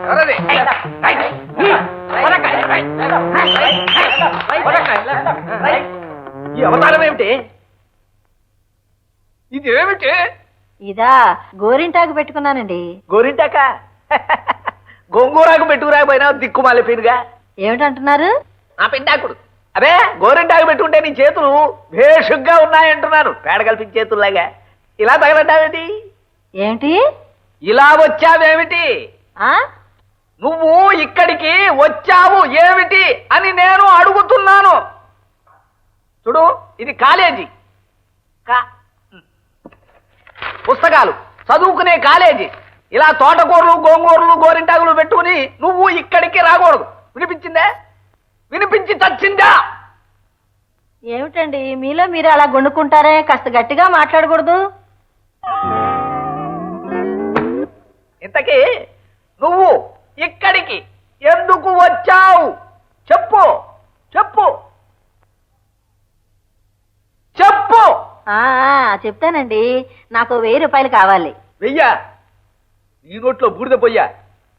ఎవరది? ఈ అవతారం ఏమిటి ఇది ఏమిటి ఇదా గోరింటాకు పెట్టుకున్నానండి గోరింటాక గోంగూరాకు పెట్టుకురాకపోయినా దిక్కుమాలి పీనుగా ఏమిటంటున్నారు ఆ పిండాకుడు అదే గోరింటాకు పెట్టుకుంటే నీ చేతులు భేషుగ్గా ఉన్నాయంటున్నాను పేడ కల్పించే చేతుల్లాగా ఇలా తగలడ్డావేంటి ఏమిటి ఇలా వచ్చావేమిటి ఆ నువ్వు ఇక్కడికి వచ్చావు ఏమిటి అని నేను అడుగుతున్నాను. చూడు ఇది కాలేజీ. కా- పుస్తకాలు. చదువుకునే కాలేజీ. ఇలా తోటకూరలు గోంగూరలు గోరింటాకులు పెట్టుకుని నువ్వు ఇక్కడికి రాకూడదు. వినిపించిందే? వినిపించి చచ్చిందా? ఏమిటండి? మీలో మీరు అలా గుండుకుంటారే కాస్త గట్టిగా మాట్లాడకూడదు. ఇంతకీ నువ్వు ఇక్కడికి ఎందుకు వచ్చావు? చెప్పు చెప్పు. చెప్పు. చెప్తానండి. నాకు వెయ్యి రూపాయలు కావాలి. వెయ్యా? నీ నోట్లో బూడిద పోయ్యా?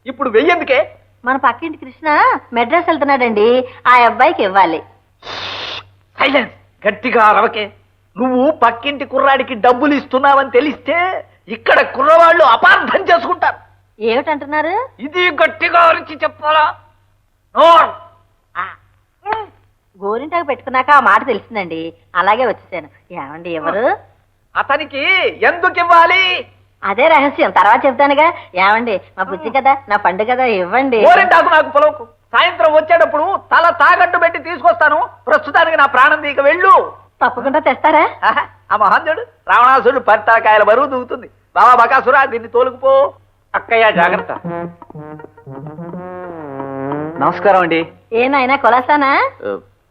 ఇప్పుడు వెయ్యేందుకే? మన పక్కింటి కృష్ణ మెడ్రాస్ వెళ్తున్నాడండి. ఆ అబ్బాయికి ఇవ్వాలి. సైలెన్స్. గట్టిగా అరవకే. నువ్వు పక్కింటి కుర్రాడికి డబ్బులు ఇస్తున్నావని తెలిస్తే ఇక్కడ కుర్రవాళ్ళు అపార్థం చేసుకుంటారు. ఏమిటంటున్నారు? ఇది గట్టిగా అరిచి చెప్పాలా. గోరింటాకు పెట్టుకున్నాక ఆ మాట తెలిసిందండి. అలాగే వచ్చేసాను. ఏమండి ఎవరు? అతనికి ఎందుకు ఇవ్వాలి అదే రహస్యం. తర్వాత చెప్తానుగా ఏమండి మా బుజ్జి కదా నా పండు కదా ఇవ్వండి. గోరింటాకు నాకు పొలవకు. సాయంత్రం వచ్చేటప్పుడు తల తాగట్టు పెట్టి తీసుకొస్తాను. ప్రస్తుతానికి నా ప్రాణం దీక వెళ్ళు. తప్పకుండా తెస్తారా? ఆ మహాంజుడు రావణాసుడు పరితాకాయల బరువు దూకుతుంది. బాబా బకాసురా దీన్ని తోలుకుపో. అక్కయ్య జాగ్రత్త. నమస్కారం అండి. ఏ నాయనా కొలాసానా?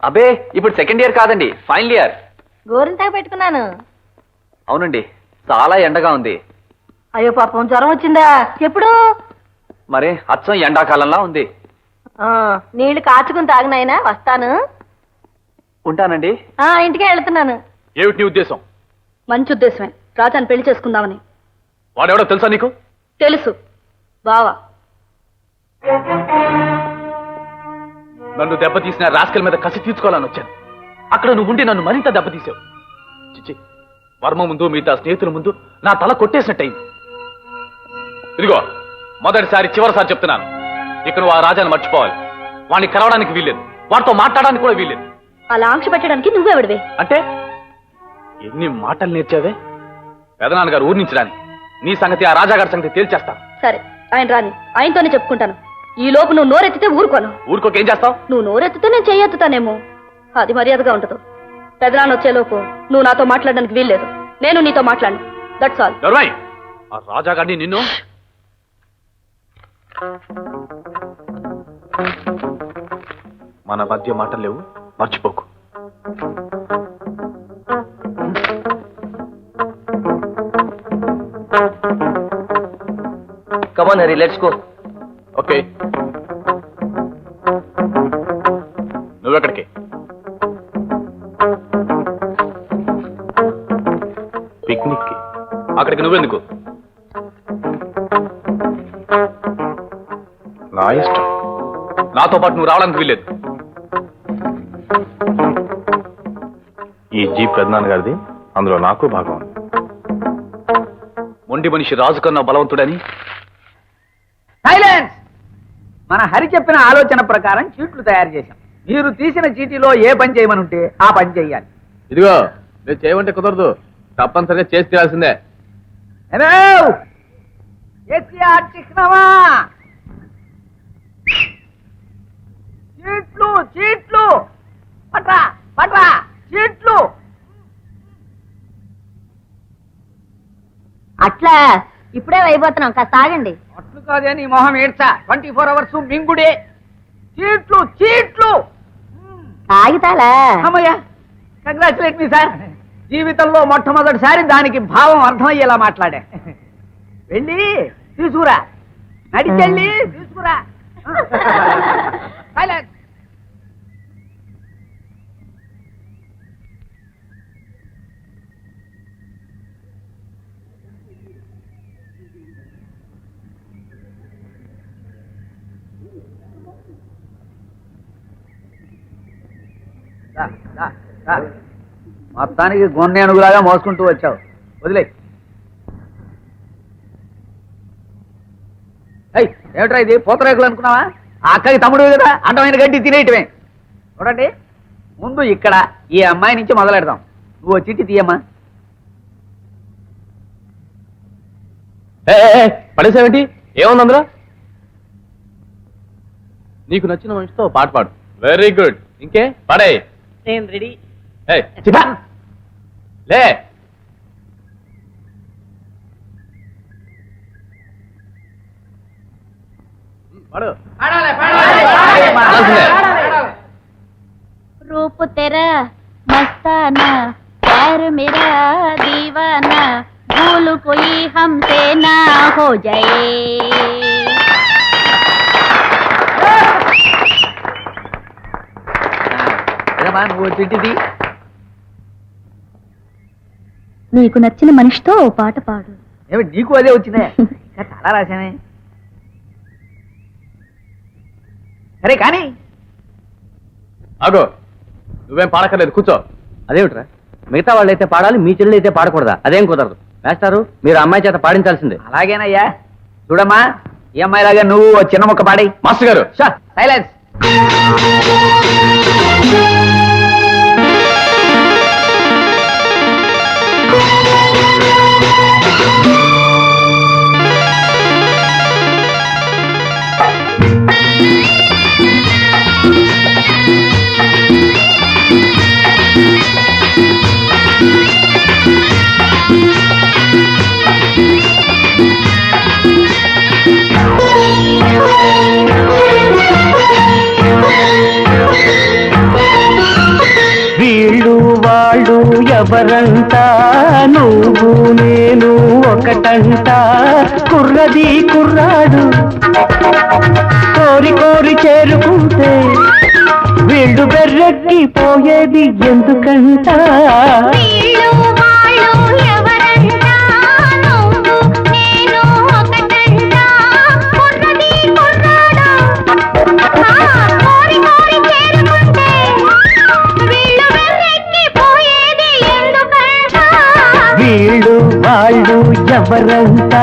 అబే ఇప్పుడు సెకండ్ ఇయర్ కాదండి ఫైనల్ ఇయర్. గోరింటాకు పెట్టుకున్నాను. అవునండి చాలా ఎండగా ఉంది. అయ్యో పాపం జ్వరం వచ్చిందా? ఎప్పుడు? మరి అచ్చం ఎండాకాలంలా ఉంది. ఆ, నీళ్ళు కాచుకుని తాగు నాయనా వస్తాను. ఉంటానండి. ఆ ఇంటికే వెళ్తున్నాను. ఏమిటి నీ ఉద్దేశం? మంచి ఉద్దేశమే. రాజాని పెళ్ళి చేసుకుందామని. వాడెవడో తెలుసా నీకు? తెలుసు. బావా. నన్ను దెబ్బతీసిన రాస్కల్ మీద కసి తీర్చుకోవాలని వచ్చాను. అక్కడ నువ్వు ఉండి నన్ను మరింత దెబ్బతీసావు చిచ్చి వర్మ ముందు మిగతా స్నేహితుల ముందు నా తల కొట్టేసినట్టయింది. ఇదిగో మొదటిసారి చివరిసారి చెప్తున్నాను. ఇక నువ్వు ఆ రాజాను మర్చిపోవాలి. వాడిని కలవడానికి వీల్లేదు. వాడితో మాట్లాడడానికి కూడా వీల్లేదు. అలా ఆంక్ష పెట్టడానికి నువ్వెవడివే? అంటే ఎన్ని మాటలు నేర్చావే? పెదనాన్నగారు ఊరి నుంచి రాని. నీ సంగతి ఆ రాజాగారి సంగతి తేల్చేస్తాను సరే ఆయన రాని ఆయనతోనే చెప్పుకుంటాను. ఈ లోపు నువ్వు నోరెత్తితే ఊరుకోను. ఊరుకోక ఏం చేస్తావు? నువ్వు నోరెత్తితే నేను చెయ్యెత్తుతానేమో అది మర్యాదగా ఉండదు పెదనాన్న వచ్చేలోపు నువ్వు నాతో మాట్లాడడానికి వీల్లేదు. నేను నీతో మాట్లాడను. దట్స్ ఆల్ దొరబాయ్ ఆ రాజాగారిని నిన్ను మన మధ్య మాటలు లేవు. మర్చిపోకు. Come on Hari let's go okay నువ్వెక్కడికి? పిక్నిక్కి అక్కడికి నువ్వెందుకు? నా ఇష్టం. నాతో పాటు నువ్వు రావడానికి వీల్లేదు. ఈ జీప్ గారిది అందులో నాకు భాగం. మొండి మనిషి రాజు కన్నా బలవంతుడని మన హరి చెప్పిన ఆలోచన ప్రకారం చీట్లు తయారు చేశాం. మీరు తీసిన చీటీలో ఏ పని చేయమని ఉంటే ఆ పని చేయాలి. ఇదిగో నేను చేయమంటే కుదరదు. తప్పనిసరిగా చేసి తీరాల్సిందే. చీట్లు చీట్లు. పట్రా పట్రా చీట్లు. అట్లా ఇప్పుడే అయిపోతున్నాం కాస్త ఆగండి. అట్లు కాదే నీ మొహం ఏడ్చా? ట్వంటీ ఫోర్ అవర్స్ మింగుడే. చీట్లు చీట్లు! ఆగితాలా? అమ్మయ్యా కంగ్రాచులేట్ మీ సార్ జీవితంలో మొట్టమొదటిసారి దానికి భావం అర్థమయ్యేలా మాట్లాడా. వెళ్ళి తీసుకురా. నడిచెళ్ళి తీసుకురా. మొత్తానికి గొన్నె అనుగులాగా మోసుకుంటూ వచ్చావు. వదిలే. ఏమిట్రా ఇది? పూతరేకులు అనుకున్నావా? ఆ అక్కకి తమ్ముడు కదా అంటమైన గడ్డి తినేయటమే చూడండి ముందు ఇక్కడ ఈ అమ్మాయి నుంచి మొదలెడదాం. నువ్వు ఓ చిట్టి తీయమ్మా. పడేసావేంటి? ఏముంది అందులో? నీకు నచ్చిన మనిషితో పాట పాడు. వెరీ గుడ్ ఇంకే? పాడే. నేను రెడీ. லே रूप तेरा मस्ताना प्यार मेरा दीवाना भूल कोई हमसे ना हो जाए திட்டி నీకు నచ్చిన మనిషితో ఓ పాట పాడు. ఏమిటి నీకు అదే వచ్చిందే? ఇంకా చాలా రాశానే. సరే కానీ. ఆగో నువ్వేం పాడక్కర్లేదు కూర్చో. అదేమిట్రా? మిగతా వాళ్ళైతే పాడాలి మీ చెల్లెలు అయితే పాడకూడదా? అదేం కుదరదు. వేస్తారు మీరు అమ్మాయి చేత పాడించాల్సిందే. అలాగేనయ్యా. చూడమ్మా ఈ అమ్మాయి లాగా నువ్వు ఓ చిన్న ముక్క పాడి. మాస్టర్ గారు. సైలెన్స్. ఎవరంతా? నువ్వు నేను ఒకటంట. కుర్రది కుర్రాడు. కోరి కోరి చేరుకుంటే వీళ్ళు బెర్రెక్కి పోయేది ఎందుకంటా? వాళ్ళు ఎవరంట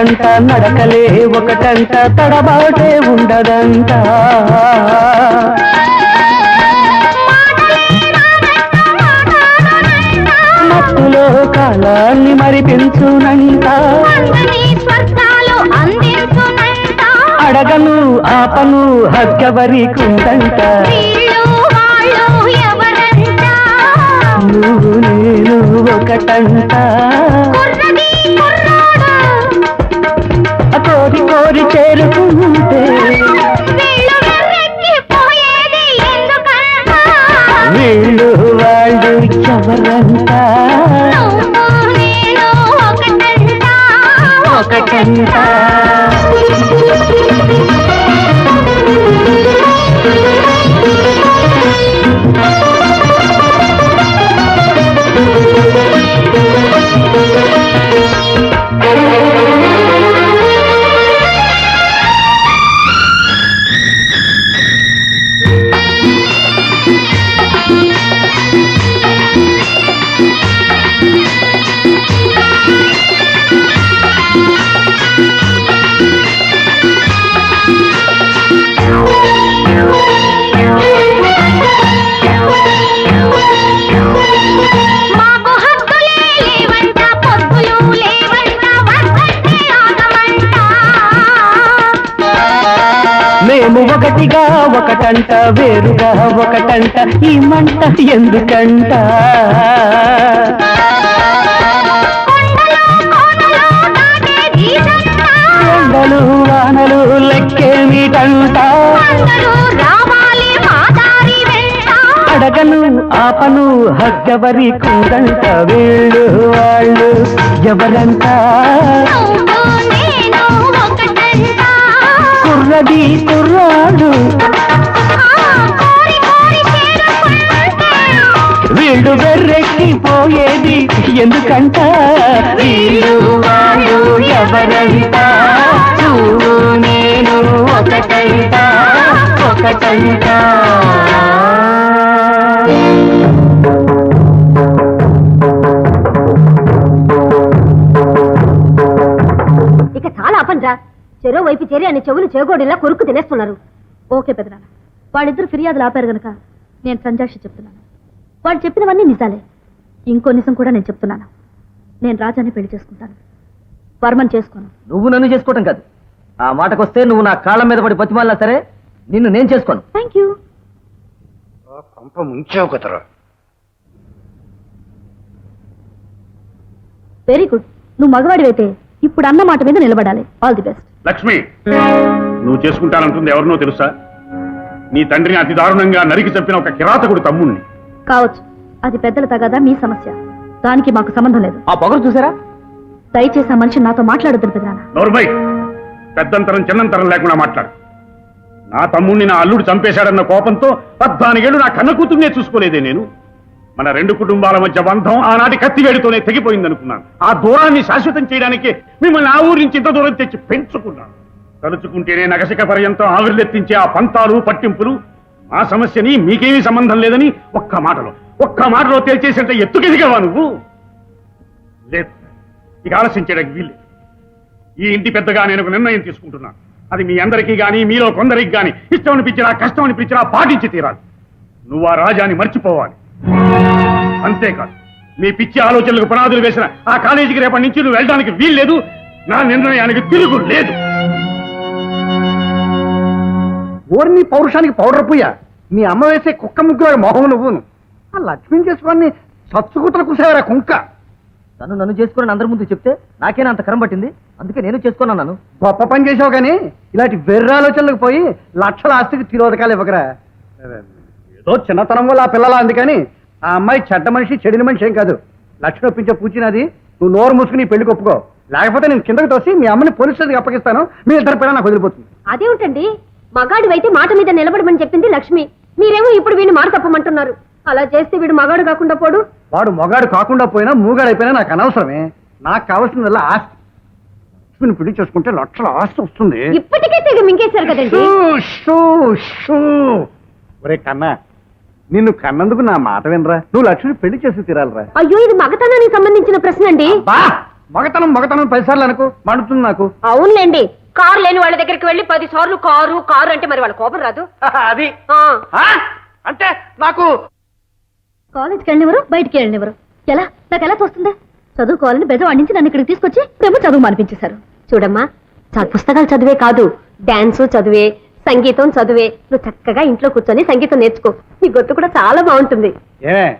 ఒకటంట నడకలే ఒకటంట తడబాటే ఉండదంట. మత్తులో కాలాన్ని మరిపించునంట. అడగను ఆపను హగ్గవరికుందంట వీళ్ళు నువ్వు నేను ఒకటంట. కోరి చేరుకుంటే. వీళ్ళు వీళ్ళు ఎవరంట ఒకటంట వేరుగా ఒకటంట ఈ మంట ఎందుకంట? ఎండలు వానలు లెక్కేమిటంట అడగను ఆపను హగ్గవరి కుందంట వీళ్ళు వాళ్ళు ఎవరంట? కుర్రది కుర్రాడు. వీళ్ళు వెర్రెక్కిపోయేది ఎందుకంట? వీళ్ళు వాళ్ళు ఎవరంట? నువ్వు నేను ఒకటంట ఒకటంట. ఇక చాలా అపండ్రా చెరో వైపు చేరి అని చెవులు చేగోడిలా కొరుకు తినేస్తున్నారు. ఓకే పెదనాన్న వాళ్ళిద్దరు ఫిర్యాదులు ఆపారు గనక నేను సంజాషి చెప్తున్నాను. వాళ్ళు చెప్పినవన్నీ నిజాలే. ఇంకో నిజం కూడా నేను చెప్తున్నాను. నేను రాజాని పెళ్ళి చేసుకుంటాను. వర్మని చేసుకోను. నువ్వు నన్ను చేసుకోవటం కాదు. ఆ మాటకొస్తే నువ్వు నా కాళ్ళ మీద పడి బతిమాలినా సరే నిన్ను నేను చేసుకోను. థ్యాంక్ యూ పంప ముంచావు కదరా. వెరీ గుడ్ నువ్వు మగవాడివైతే ఇప్పుడు అన్న మాట మీద నిలబడాలి. ఆల్ ది బెస్ట్ లక్ష్మి నువ్వు చేసుకుంటానంటుంది ఎవరినో తెలుసా? నీ తండ్రిని అతి దారుణంగా నరికి చంపిన ఒక కిరాతకుడు తమ్ముణ్ణి. కావచ్చు. అది పెద్దల తగదా మీ సమస్య. దానికి మాకు సంబంధం లేదు. ఆ పొగరు చూసారా? దయచేసి ఆ మనిషి నాతో మాట్లాడొద్దు పెదనాన్న. నోర్మై పెద్దంతరం చిన్నంతరం లేకుండా మాట్లాడు. నా తమ్ముణ్ణి నా అల్లుడు చంపేశాడన్న కోపంతో పద్నాలుగేళ్ళు నా కన్న కూతుర్నే చూసుకోలేదే నేను. మన రెండు కుటుంబాల మధ్య బంధం ఆనాటి కత్తివేడితోనే తెగిపోయిందనుకున్నాను. ఆ దూరాన్ని శాశ్వతం చేయడానికి మిమ్మల్ని ఆ ఊరి నుంచి ఇంత దూరం తెచ్చి పెంచుకున్నాను. తలుచుకుంటేనే నగసిక పర్యంతం ఆవిర్లెత్తించే ఆ పంతాలు పట్టింపులు ఆ సమస్యని మీకేమీ సంబంధం లేదని ఒక్క మాటలో ఒక్క మాటలో తేల్చేసేంత ఎత్తుకెదిగావా నువ్వు? లేదు ఇక ఆలస్యం చేయడానికి ఈ ఇంటి పెద్దగా నేను ఒక నిర్ణయం తీసుకుంటున్నాను. అది మీ అందరికీ కానీ మీలో కొందరికి కానీ ఇష్టం అనిపించినా కష్టం అనిపించినా పాటించి తీరాలి. నువ్వు ఆ రాజాని మర్చిపోవాలి. అంతేకాదు. మీ పిచ్చి ఆలోచనలకు పునాదులు వేసిన ఆ కాలేజీకి రేపటి నుంచి నువ్వు వెళ్ళడానికి వీల్లేదు. నా నిర్ణయానికి తిరుగు లేదు. ఓర్ని పౌరుషానికి పౌడర్ పుయ్య మీ అమ్మ వేసే కుక్క ముగ్గురు మొహం నువ్వును. ఆ లక్ష్మిని చేసుకొని సత్సుకుతలు కూసేవారా కుంక? తను నన్ను చేసుకుని అందరి ముందు చెప్తే నాకేనా అంత కరం పట్టింది? అందుకే నేను చేసుకున్నాను గొప్ప పని చేసావు కానీ ఇలాంటి వెర్రాలోచనలకు పోయి లక్షల ఆస్తికి తిరోధకాలు ఇవ్వకరా. ఏదో చిన్నతనం వల్ల ఆ పిల్లల అందుకని ఆ అమ్మాయి చెడ్డ మనిషి చెడిన మనిషి ఏం కాదు. లక్ష్మి ఒప్పించే పూచినది నువ్వు నోరు మూసుకుని ఈ పెళ్ళికి ఒప్పుకో. లేకపోతే నేను కిందకి తోసి మీ అమ్మని పోలీస్ స్టేషన్కి అప్పగిస్తాను. మీ ఇద్దరు పిల్లలు నాకు వదిలిపోతుంది. అదేమిటండి? మగాడివైతే మాట మీద నిలబడమని చెప్పింది లక్ష్మి. మీరేమో ఇప్పుడు వీడిని మాట తప్పమంటున్నారు. అలా చేస్తే వీడు మగాడు కాకుండా పోడు. వాడు మొగాడు కాకుండా పోయినా మూగాడు అయిపోయినా నాకు అనవసరమే. నాకు కావాల్సిందల్లా ఆస్తి. లక్ష్మిని పెళ్ళి చేసుకుంటే లక్షల ఆస్తి వస్తుంది. ఇప్పటికే తెగ మింగేశారు కదండి. Shoo, shoo, shoo. ఒరే కన్నా నిన్ను కన్నందుకు నా మాట వినరా. నువ్వు లక్ష్మిని పెళ్ళి చేసి తీరాలరా. అయ్యో ఇది మగతనానికి సంబంధించిన ప్రశ్న అండి. బా! మగతనం మగతనం పదిసార్లు అనుకో మండుతుంది నాకు. అవునులేండి. కారు లేని వాళ్ళ దగ్గరికి వెళ్ళి పది సార్లు కారు కారు అంటే మరి వాళ్ళ కోపం రాదు. అది? అంటే నాకు కాలేజ్కి వెళ్ళినవరు బయటికి వెళ్ళినవరు ఎలా? నాకు ఎలా తోస్తుంది? చదువుకోవాలని బెజం అందించి నన్ను ఇక్కడికి తీసుకొచ్చి ప్రేమ చదువు అనిపించేశారు చూడమ్మా పుస్తకాలు చదివే కాదు డాన్స్ చదివే సంగీతం చదివే. నువ్వు చక్కగా ఇంట్లో కూర్చొని సంగీతం నేర్చుకో. నీ గొంతు కూడా చాలా బాగుంటుంది. ఏమే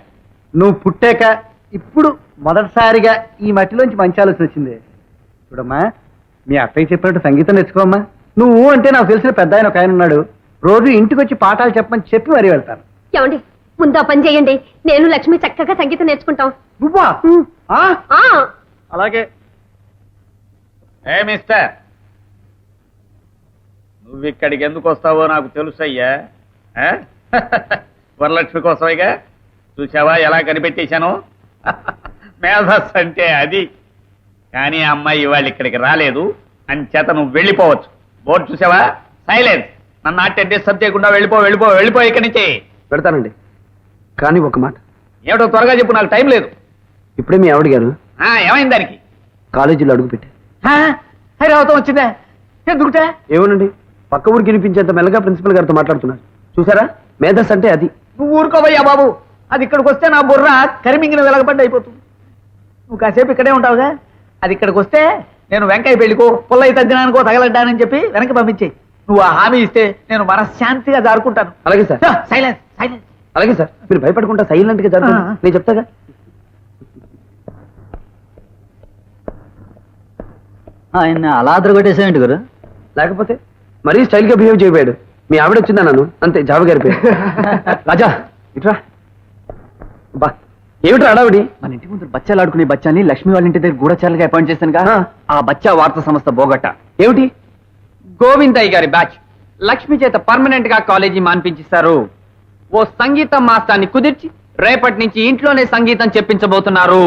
నువ్వు పుట్టాక ఇప్పుడు మొదటిసారిగా ఈ మట్టిలోంచి మంచి ఆలోచన వచ్చింది. చూడమ్మా మీ అత్తయ్య చెప్పినట్టు సంగీతం నేర్చుకోమ్మా. నువ్వు అంటే నాకు తెలిసిన పెద్ద ఆయన ఒక ఆయన ఉన్నాడు. రోజు ఇంటికి వచ్చి పాఠాలు చెప్పమని చెప్పి మరీ వెళ్తాను. ఏమండి ముందు ఆ పని చేయండి. నేను లక్ష్మి చక్కగా సంగీతం నేర్చుకుంటాం. నువ్వా. ఆ? ఆ. అలాగే. ఏ మిస్టర్? నువ్వు ఇక్కడికి ఎందుకు వస్తావో నాకు తెలుసయ్యా? వరలక్ష్మి కోసమేగా? చూసావా ఎలా కనిపెట్టేశాను? మేధస్ అంటే అది. కానీ అమ్మాయి ఇవాళ ఇక్కడికి రాలేదు. అంచేత నువ్వు వెళ్ళిపోవచ్చు. బోర్డు చూసావా సైలెన్స్. నన్ను ఆటే డిస్టర్బ్ చేయకుండా వెళ్ళిపో వెళ్ళిపో వెళ్ళిపో ఇక్కడి నుంచి. పెడతానండి. కానీ ఒక మాట. ఏమిటో త్వరగా చెప్పు నాకు టైం లేదు. ఇప్పుడే మీ ఆవిడ గారు ఆ, ఏమైంది దానికి? కాలేజీలో అడుగు పెట్టారు. హైదరాబాద్ వచ్చిందా? ఎందుకుటే? ఏమోనండి? పక్క ఊరికి వినిపించేంత మెల్లగా ప్రిన్సిపల్ గారితో మాట్లాడుతున్నారు. చూసారా? మేధస్ అంటే అది. నువ్వు ఊరుకోవయ్యా బాబు. అది ఇక్కడికి వస్తే నా బుర్ర కరిమింగిన వెలగబడ్డ అయిపోతుంది. నువ్వు కాసేపు ఇక్కడే ఉంటావుగా? అది ఇక్కడికి వస్తే నేను వెంకయ్య పెళ్ళికో పుల్లయ్య తద్దినానికో తగలడ్డానని చెప్పి వెనక్కి పంపించేయి నువ్వు ఆ హామీ ఇస్తే నేను మనశ్శాంతిగా జారుకుంటాను. అలాగే సార్. Silence silence. అలాగే సార్. మీరు భయపడకుండా సైలెంట్గా జరుగుతుంది ఆ. నేను చెప్తాగా? ఆయన అలా అదరగొట్టేసేయండి గురు? లేకపోతే మరీ స్టైల్గా బిహేవ్ చేయబోయాడు. మీ ఆవిడ వచ్చిందా నన్ను? అంతే జాబ్ గారి పేరు. రాజా ఇట్రా. బా ఏమిట్రా అడావిడి మన ఇంటి ముందు బచ్చాలు ఆడుకునే బచ్చాని లక్ష్మి వాళ్ళ ఇంటి దగ్గర గూఢచారులుగా అపాయింట్ చేశాను ఆ. ఆ బచ్చా వార్తా సంస్థ బోగట్ట ఏమిటి? గోవిందయ్య గారి బ్యాచ్. లక్ష్మి చేత పర్మనెంట్గా కాలేజీ మాన్పించిస్తారు. ఓ సంగీతం మాస్టాన్ని కుదిర్చి రేపటి నుంచి ఇంట్లోనే సంగీతం చెప్పించబోతున్నారు.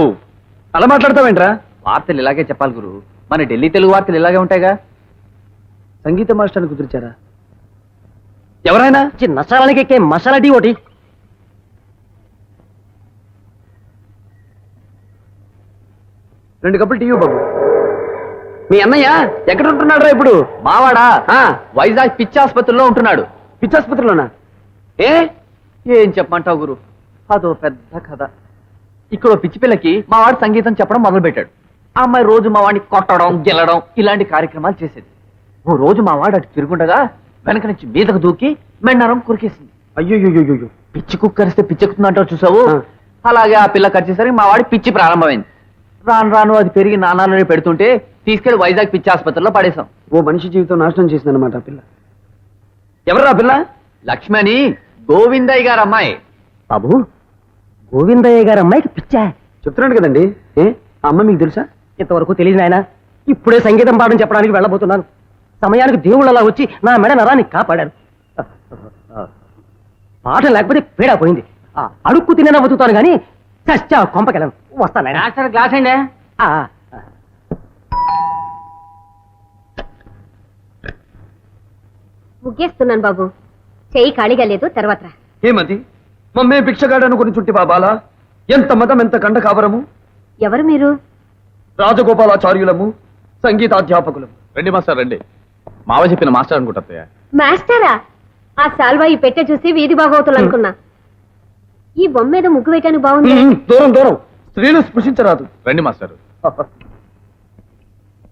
అలా మాట్లాడతావేంట్రా? వార్తలు ఇలాగే చెప్పాలి గురు. మన ఢిల్లీ తెలుగు వార్తలు ఇలాగే ఉంటాయిగా? సంగీత మాస్టర్ని కుదిరిచారా? ఎవరైనా? నసాలానికి ఎక్కే మసాలా టీ ఒకటి. రెండు కప్పులు టీవీ బాబు. మీ అన్నయ్య ఎక్కడ ఉంటున్నాడు ఇప్పుడు? మావాడా? ఆ, వైజాగ్ పిచ్చి ఆసుపత్రిలో ఉంటున్నాడు. పిచ్చాసుపత్రిలోనా ఏ? ఏం చెప్పమంటావు గురు? అదో పెద్ద కథ. ఇక్కడ ఓ పిచ్చి పిల్లకి మా వాడు సంగీతం చెప్పడం మొదలు పెట్టాడు ఆ అమ్మాయి రోజు మా వాడిని కొట్టడం గెలడం ఇలాంటి కార్యక్రమాలు చేసేది. ఓ రోజు మా వాడు అటు తిరుగుండగా వెనక నుంచి మీదకు దూకి మెండారం కురికేసింది. అయ్యో పిచ్చి కుక్కరిస్తే పిచ్చెక్కుతుందంటావు చూసావు. అలాగే ఆ పిల్ల కరిచేసరికి మా వాడి పిచ్చి ప్రారంభమైంది. రాను రాను అది పెరిగి నానాలని పెడుతుంటే తీసుకెళ్ళి వైజాగ్ పిచ్చి ఆసుపత్రిలో పడేశాం. ఓ మనిషి జీవితం నాశనం చేసిందన్నమాట ఆ పిల్ల. ఎవరు ఆ పిల్ల? లక్ష్మి అని గోవిందయ్య గారు అమ్మాయి. బాబు గోవిందయ్య గారి అమ్మాయికి పిచ్చా? చెప్తున్నాడు కదండి. ఏ ఆ అమ్మ మీకు తెలుసా? ఇంతవరకు తెలియదు నాయన. ఇప్పుడే సంగీతం పాఠం చెప్పడానికి వెళ్ళబోతున్నాను. సమయానికి దేవుళ్ళు అలా వచ్చి నా మెడ నరాన్ని కాపాడారు. పాఠం లేకపోతే పీడా పోయింది. ఆ, అడుక్కు తినే బతుకుతాను కానీ చచ్చా కొంపకెళ్ళను. వస్తాను. గ్లాస్ అండి. ముగ్గేస్తున్నాను బాబు. చెయ్యి ఖాళీగా లేదు తర్వాత రా. ఏమది మమ్మే భిక్షగాడు అనుకుని చుట్టి బాబాలా ఎంత మతం ఎంత కండ కావరము ఎవరు మీరు? రాజగోపాలాచార్యులము సంగీతాధ్యాపకులము. రండి మాస్టర్ రండి. మావ చెప్పిన మాస్టర్ అనుకుంటా అత్తయ్య. మాస్టరా? ఆ సాల్వా ఈ పెట్టె చూసి వీధి బాగోతులు అనుకున్నా. ఈ బొమ్మ మీద ముగ్గు వేయటానికి బాగుంది. దూరం దూరం. స్త్రీలు స్పృశించరాదు. రండి మాస్టర్.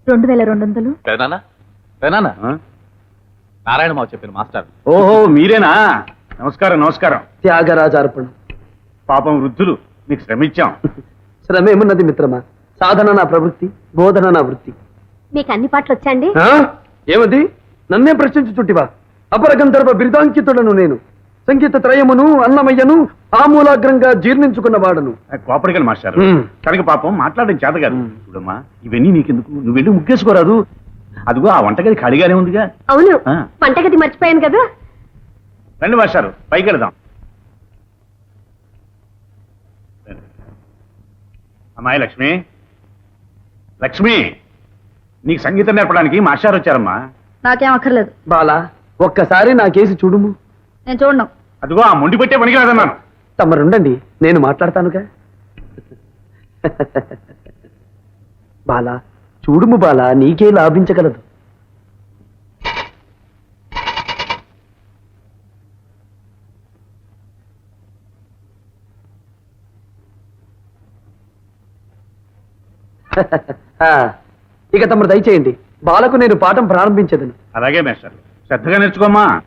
రెండు వేల రెండు వందలు. నారాయణ మావ చెప్పిన మాస్టర్. ఓహో మీరేనా? నమస్కారం నమస్కారం. త్యాగరాజార్పణం పాపం వృద్ధులు మీకు శ్రమించాం. శ్రమేమున్నది మిత్రమా? సాధన నా ప్రవృత్తి బోధన నా వృత్తి. మీకు అన్ని పాటలు వచ్చాండి? ఏమది? నన్నే ప్రశ్నించు చుట్టివా? అపరగంధర్వ బిరుదాంకితుడను నేను. సంగీత త్రయమును అన్నమయ్యను ఆమూలాగ్రంగా జీర్ణించుకున్న వాడను. కోపడికలు మాస్టారు. కనుక పాపం మాట్లాడడం చేత కాదు చూడమ్మా ఇవన్నీ నీకెందుకు? నువ్వు వెళ్ళి ముగ్గేసుకోరాదు. అదిగో ఆ వంటగది ఖాళీగానే ఉందిగా. అవును. ఆ. వంటగది మర్చిపోయాను కదా. రండి మాస్టారు పైకి వెళదాం. అమ్మాయి లక్ష్మి. లక్ష్మి! నీకు సంగీతం నేర్పడానికి మాస్టారు వచ్చారమ్మా. నాకేం అక్కర్లేదు. బాలా ఒక్కసారి నా కేసు చూడుము. నేను చూడను. అదిగో ఆ మొండి పెట్టే పనికిరాదన్నాను తమరుండండి నేను మాట్లాడతానుగా. బాలా చూడుము బాలా నీకే లాభించగలదు. ఆ, ఇక తమరు దయచేయండి. బాలకు నేను పాఠం ప్రారంభించదను. అలాగే మేస్టర్. శ్రద్ధగా నేర్చుకోమ్మా.